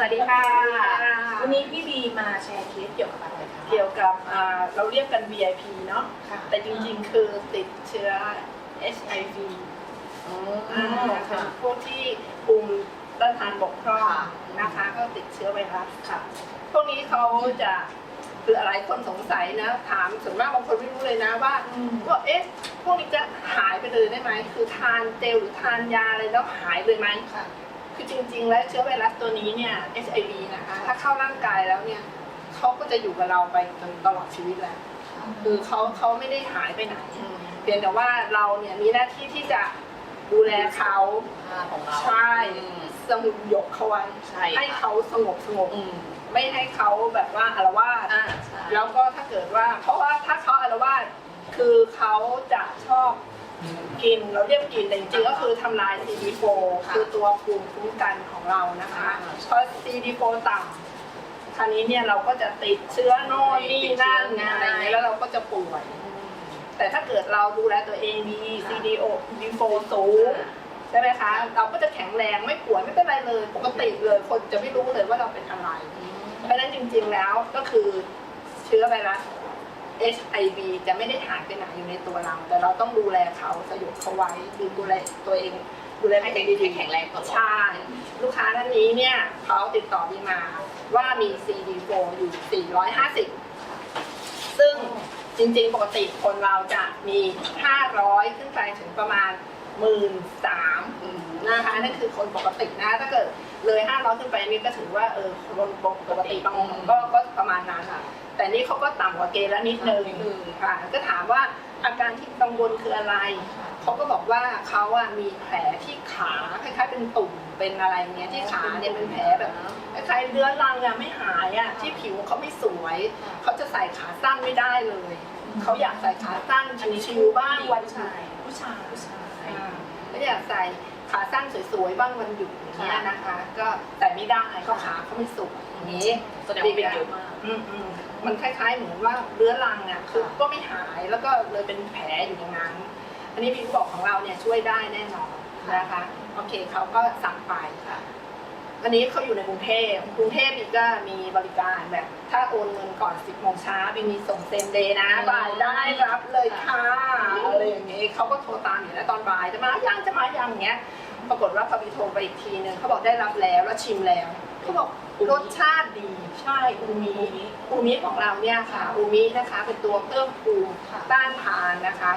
สวัสดีค่ะ วัวันนนี้นี้พี่บีมาแชร์เคสเกี่ยวกับอะไรคะเกี่ยวกับอ่าเราเรียกกัน VIP เนาะค่ะแต่จริงๆ คือติดเชื้อ HIV อ๋อ่าอเป็ค่ะนพวกที่ภูมิต้านทานบกพร่องค่ะนะคะ ก็ติดเชื้อไวรัสค่ะ พวกนี้เขาจะคืออะไรคนสงสัยนะถามส่วนมากบางคนไม่รู้เลยนะว่าอืมว่าเอ๊ะพวกนี้จะหายไปเลยได้ไหม คือทานเจลหรือทานยาอะไรแล้วหายเลยไหม ค่ะคือจริง ๆ แล้วเชื้อไวรัสตัวนี้เนี่ย HIV นะคะ ถ้าเข้าร่างกายแล้วเนี่ยเขาก็จะอยู่กับเราไปจนตลอดชีวิตแหละคือเขาเขาไม่ได้หายไปไหนเพียงแต่ว่าเราเนี่ยมีหน้าที่ที่จะดูแลเขาของเราใช่อืมสงบยกเขาไว้ใช่ค่ะให้เขาสงบสงบอืมไม่ให้เขาแบบว่าอารวาสอ่าใช่แล้วก็ถ้าเกิดว่า เพราะว่าถ้าเขาอารวาสคือเขาจะชอบ กินเราเรียกกินแต่จริงๆก็คือทำลาย CD4 คือตัวภูมิคุ้มกันของเรานะคะเพราะ CD4 ต่ำคราวนี้เนี่ยเราก็จะติดเชื้อโน่นนี่นั่นอะไรอย่างเงี้ยแล้วเราก็จะป่วย แต่ถ้าเกิดเราดูแลตัวเองดี CDO D4 สูงใช่ไหมคะ เราก็จะแข็งแรงไม่ป่วยไม่เป็นไรเลย ปกติเลยคนจะไม่รู้เลยว่าเราเป็นอะไร เพราะฉะนั้นจริงๆแล้วก็คือเชื้อไวรัส HIV จะไม่ได้หายไปไหนอยู่ในตัวเรา แต่เราต้องดูแลเขาสยบเขาไว้ดูดูแลตัวเอง ดูแลให้ตัวแข็เองงดีแข็งแรงตลอดใช่ลูกค้าท่านนี้เนี่ยเขาติดต่อดีมาว่ามี CD4 อยู่ 450 ซึ่งจริงๆ ปกติคนเราจะมี 500 ขึ้นไปถึงประมาณ 1 3ื่นสามนะคะนั่นคือคนปกตินะถ้าเกิดเลย500ขึ้นไปนี่ก็ถือว่าเออคนปกติบางคนก็ก็ประมาณนั้นค่ะแต่นี่เขาก็ต่ำกว่าเกณฑ์แล้วนิดนึงนิดนึงค่ะก็ถามว่าอาการที่กังวลคืออะไร เขาก็บอกว่าเขาอะมีแผลที่ขาคล้ายๆเป็นตุ่มเป็นอะไรเงี้ยที่ขาเนี่ยเป็นแผลแบบคล้ายๆเรื้อรังอะไม่หายอะที่ผิวเขาไม่สวย เขาจะใส่ขาสั้นไม่ได้เลย เขาอยากใส่ขาสั้นชิวๆบ้างวันผู้ชายผู้ชายผู้ชาย อ่าเขาอยากใส่ขาสั้นสวยๆบ้างวันหยุดอย่างเงี้ยนะคะ ก็แต่ไม่ได้เขาขาเขาไม่สวยอย่างนี้แสดงว่าเป็นเยอะมาก อืมอืมมันคล้ายๆเหมือนว่าเรื้อรังอะคือค่ะก็ไม่หายแล้วก็เลยเป็นแผลอยู่อย่างนั้น อันนี้พี่บอกของเราเนี่ยช่วยได้แน่นอนนะคะ โอเคเขาก็สั่งไปค่ะ อันนี้เขาอยู่ในกรุงเทพกรุงเทพนี่ก็มีบริการแบบ ถ้าโอนเงินก่อน 10โมงเช้าบีมีส่งเซมเดย์นะบ่ายได้รับเลยค่ะอะไรอย่างเงี้ยเขาก็โทรตามอยู่แล้วตอนบ่ายจะมายังจะมายังอย่างเงี้ย ปรากฏว่าพอบีโทรไปอีกทีนึงเขาบอกได้รับแล้วแล้วชิมแล้วเขาบอกรสชาติดีใช่อูมิอูมิของเราเนี่ยค่ะอูมินะคะ เป็นตัวเพิ่มภูมิต้านทานนะคะ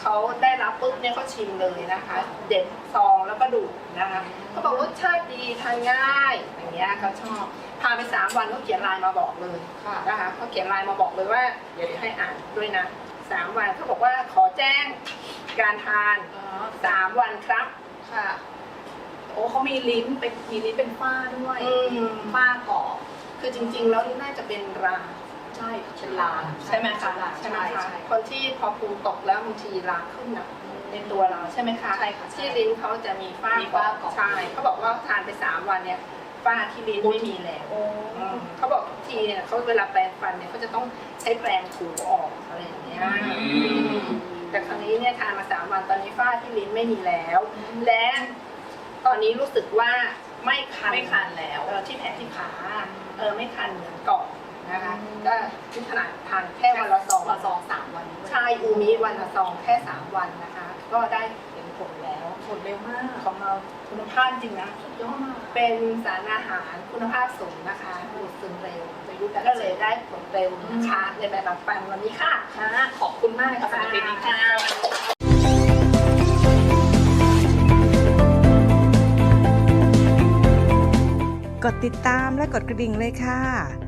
เขาได้รับปุ๊บเนี่ยเขาชิมเลยนะคะ เด็ดซองแล้วก็ดูดนะคะเขาบอกรสชาติดีทานง่ายอย่างเงี้ยเขาชอบพาไปสามวันเขาเขียนไลน์มาบอกเลยค่ะนะคะเขาเขียนไลน์มาบอกเลยว่าเดี๋ยวให้อ่านด้วยนะสามวันเขาบอกว่าขอแจ้งการทานอ๋อสามวันครับค่ะ โอ้เขามีลิ้นเป็นมีลิ้นเป็นฝ้าด้วยอืมฝ้ากรอบคือจริง ๆ แล้วน่าจะเป็นรา ใช่เป็นลาใช่ไหมคะใช่ใช่ไหมใช่คะใช่คนที่พอภูมิตกแล้วบางทีราขึ้นอะในตัวเราใช่ไหมคะใช่ค่ะใช่ที่ลิ้นเขาจะมีฝ้ามีฝ้าเกาะใช่เขาบอกว่าทานไปสามวันเนี่ยฝ้าที่ลิ้นไม่มีแล้วโอ้อืมเขาบอกทุกทีเนี่ยเขาเวลาแปรงฟันเนี่ยเขาจะต้องใช้แปรงถูออกอะไรอย่างเงี้ยแต่ครั้งนี้เนี่ยทานมาสามวันตอนนี้ฝ้าที่ลิ้นไม่มีแล้ว และตอนนี้รู้สึกว่าไม่คันไม่คันแล้วเออที่แผลที่ขาเออไม่คันเหมือนก่อน นะคะอืมก็ที่ขนาดทานแค่วันละสองวันละสองสามวันด้วยใช่อูมิวันละซองแค่สามวันนะคะ ก็ได้เห็นผลแล้วผลเร็วมากของเราคุณภาพจริงนะสุดยอดมากเป็นสารอาหารคุณภาพสูงนะคะดูดซึมเร็วแต่ก็เลยได้ผลเร็วนะคะในแบบแบบปันวันนี้ค่ะค่ะขอบคุณมากเลยค่ะสำหรับคลิปนี้ค่ะกดติดตามและกดกระดิ่งเลยค่ะ